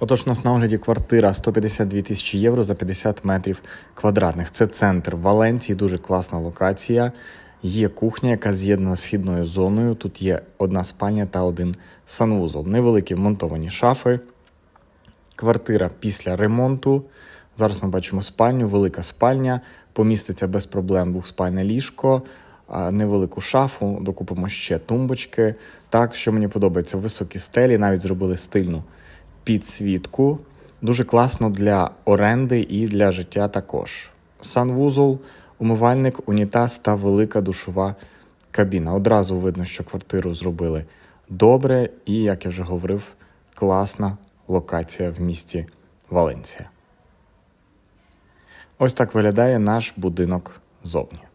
Отож, у нас на огляді квартира 152 тисячі євро за 50 метрів квадратних. Це центр Валенції, дуже класна локація. Є кухня, яка з'єднана з вхідною зоною. Тут є одна спальня та один санвузол. Невеликі вмонтовані шафи. Квартира після ремонту. Зараз ми бачимо спальню, велика спальня, поміститься без проблем двохспальне ліжко, невелику шафу, докупимо ще тумбочки. Так, що мені подобається, високі стелі, навіть зробили стильну підсвітку. Дуже класно для оренди і для життя також. Санвузол, умивальник, унітаз та велика душова кабіна. Одразу видно, що квартиру зробили добре, і, як я вже говорив, класна локація в місті Валенція. Ось так виглядає наш будинок зовні.